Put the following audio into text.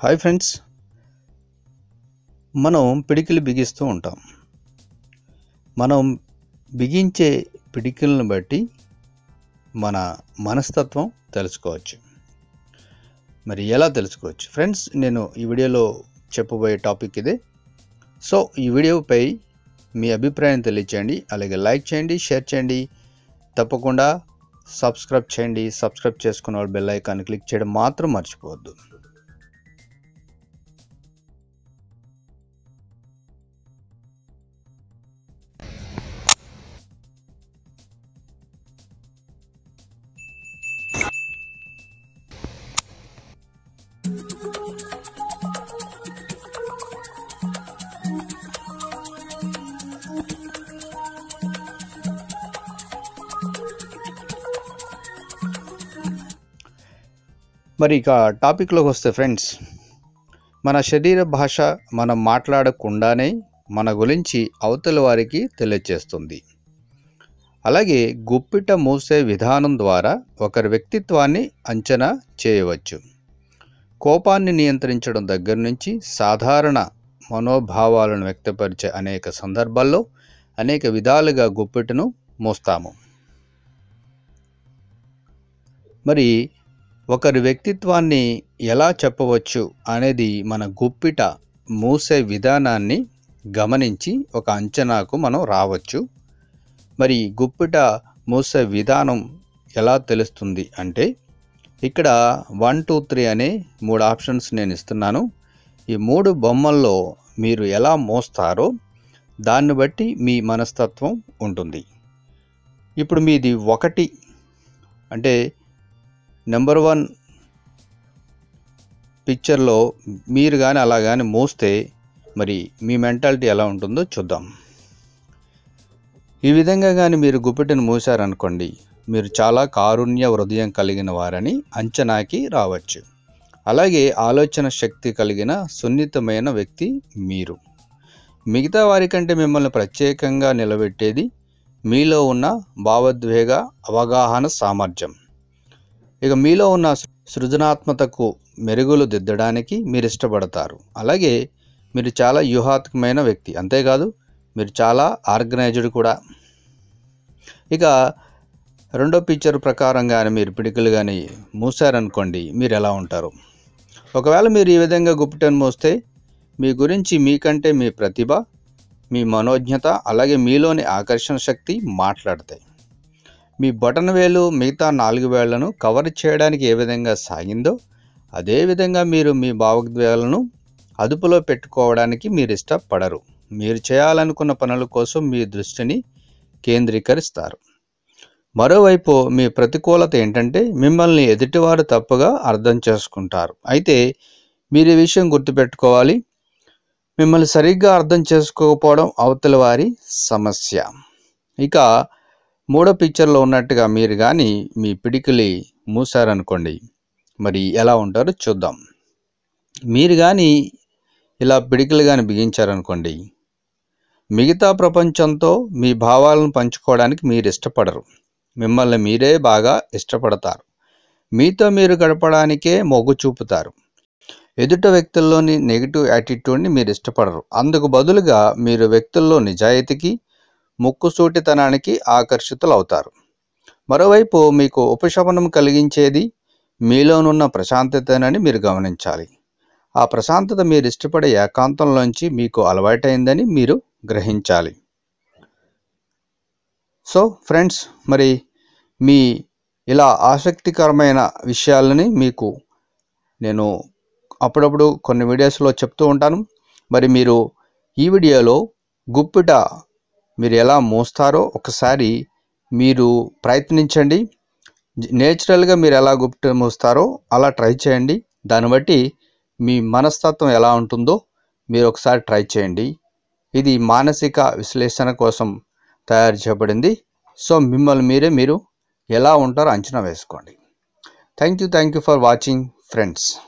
Hi friends. మనం పిడికిలు బిగిస్తూ ఉంటాం. మనం బిగించే పిడికిలను బట్టి మన మనస్తత్వం తెలుసుకోవచ్చు. మరి ఎలా తెలుసుకోవచ్చు? ఫ్రెండ్స్ నేను ఈ వీడియోలో చెప్పబోయే టాపిక్ ఇదే. సో ఈ వీడియోపై మీ అభిప్రాయం తెలియచేయండి. అలాగే లైక్ చేయండి షేర్ చేయండి. తప్పకుండా సబ్స్క్రైబ్ చేయండి. సబ్స్క్రైబ్ చేసుకున్న వాళ్ళు బెల్ ఐకాన్ క్లిక్ చేయడం మాత్రం మర్చిపోవద్దు. మరి ఇక టాపిక్లోకి వస్తే ఫ్రెండ్స్ మన శరీర భాష మనం మాట్లాడకుండానే మన గురించి అవతల వారికి తెలియచేస్తుంది. అలాగే గుప్పిట మూసే విధానం ద్వారా ఒకరి వ్యక్తిత్వాన్ని అంచనా చేయవచ్చు. కోపాన్ని నియంత్రించడం దగ్గర నుంచి సాధారణ మనోభావాలను వ్యక్తపరిచే అనేక సందర్భాల్లో అనేక విధాలుగా గుప్పిటను మోస్తాము. మరి ఒకరి వ్యక్తిత్వాన్ని ఎలా చెప్పవచ్చు అనేది మన గుప్పిట మూసే విధానాన్ని గమనించి ఒక అంచనాకు మనం రావచ్చు. మరి గుప్పిట మూసే విధానం ఎలా తెలుస్తుంది అంటే ఇక్కడ వన్ టూ త్రీ అనే మూడు ఆప్షన్స్ నేను ఇస్తున్నాను. ఈ మూడు బొమ్మల్లో మీరు ఎలా మోస్తారో దాన్ని బట్టి మీ మనస్తత్వం ఉంటుంది. ఇప్పుడు మీది ఒకటి అంటే నెంబర్ వన్ పిక్చర్లో మీరు కానీ అలా కానీ మోస్తే మరి మీ మెంటాలిటీ ఎలా ఉంటుందో చూద్దాం. ఈ విధంగా కానీ మీరు గుప్పిటను మూసారనుకోండి మీరు చాలా కారుణ్య హృదయం కలిగిన వారని అంచనాకి రావచ్చు. అలాగే ఆలోచన శక్తి కలిగిన సున్నితమైన వ్యక్తి మీరు. మిగతా వారికంటే మిమ్మల్ని ప్రత్యేకంగా నిలబెట్టేది మీలో ఉన్న భావోద్వేగ అవగాహన సామర్థ్యం. ఇక మీలో ఉన్న సృజనాత్మతకు మెరుగులు దిద్దడానికి మీరు ఇష్టపడతారు. అలాగే మీరు చాలా వ్యూహాత్మకమైన వ్యక్తి అంతేకాదు మీరు చాలా ఆర్గనైజ్డ్ కూడా. ఇక రెండో పిక్చర్ ప్రకారం కానీ మీరు పిడికలు కానీ మూసారనుకోండి మీరు ఎలా ఉంటారు? ఒకవేళ మీరు ఈ విధంగా గుప్పిటను మోస్తే మీ గురించి మీకంటే మీ ప్రతిభ మీ మనోజ్ఞత అలాగే మీలోని ఆకర్షణ శక్తి మాట్లాడతాయి. మీ బటన్ వేలు మిగతా నాలుగు వేళ్ళను కవర్ చేయడానికి ఏ విధంగా సాగిందో అదేవిధంగా మీరు మీ భావోద్వేగాలను అదుపులో పెట్టుకోవడానికి మీరు ఇష్టపడరు. మీరు చేయాలనుకున్న పనుల కోసం మీ దృష్టిని కేంద్రీకరిస్తారు. మరోవైపు మీ ప్రతికూలత ఏంటంటే మిమ్మల్ని ఎదుటివారు తప్పుగా అర్థం చేసుకుంటారు. అయితే మీరు ఈ విషయం గుర్తుపెట్టుకోవాలి. మిమ్మల్ని సరిగ్గా అర్థం చేసుకోకపోవడం అవతల వారి సమస్య. ఇక మూడో పిక్చర్లో ఉన్నట్టుగా మీరు కానీ మీ పిడికిలి మూసారనుకోండి మరి ఎలా ఉంటారో చూద్దాం. మీరు కానీ ఇలా పిడికిలు కానీ బిగించారనుకోండి. మిగతా ప్రపంచంతో మీ భావాలను పంచుకోవడానికి మీరు ఇష్టపడరు. మిమ్మల్ని మీరే బాగా ఇష్టపడతారు. మీతో మీరు గడపడానికే మొగ్గు చూపుతారు. ఎదుట వ్యక్తుల్లోని నెగిటివ్ యాటిట్యూడ్ని మీరు ఇష్టపడరు. అందుకు బదులుగా మీరు వ్యక్తుల్లో నిజాయితీకి ముక్కుసూటితనానికి ఆకర్షితులవుతారు. మరోవైపు మీకు ఉపశమనం కలిగించేది మీలోనున్న ప్రశాంతతనని మీరు గమనించాలి. ఆ ప్రశాంతత మీరు ఇష్టపడే ఏకాంతంలోంచి మీకు అలవాటైందని మీరు గ్రహించాలి. సో ఫ్రెండ్స్ మరి మీ ఇలా ఆసక్తికరమైన విషయాలని మీకు నేను అప్పుడప్పుడు కొన్ని వీడియోస్లో చెప్తూ ఉంటాను. మరి మీరు ఈ వీడియోలో గుప్పిట మీరు ఎలా మోస్తారో ఒకసారి మీరు ప్రయత్నించండి. నేచురల్గా మీరు ఎలా గుప్పిట మోస్తారో అలా ట్రై చేయండి. దాన్ని బట్టి మీ మనస్తత్వం ఎలా ఉంటుందో మీరు ఒకసారి ట్రై చేయండి. ఇది మానసిక విశ్లేషణ కోసం తయారు చేయబడింది. సో మిమ్మల్ని మీరే మీరు ఎలా ఉంటారో అంచనా వేసుకోండి. Thank you thank you for watching friends.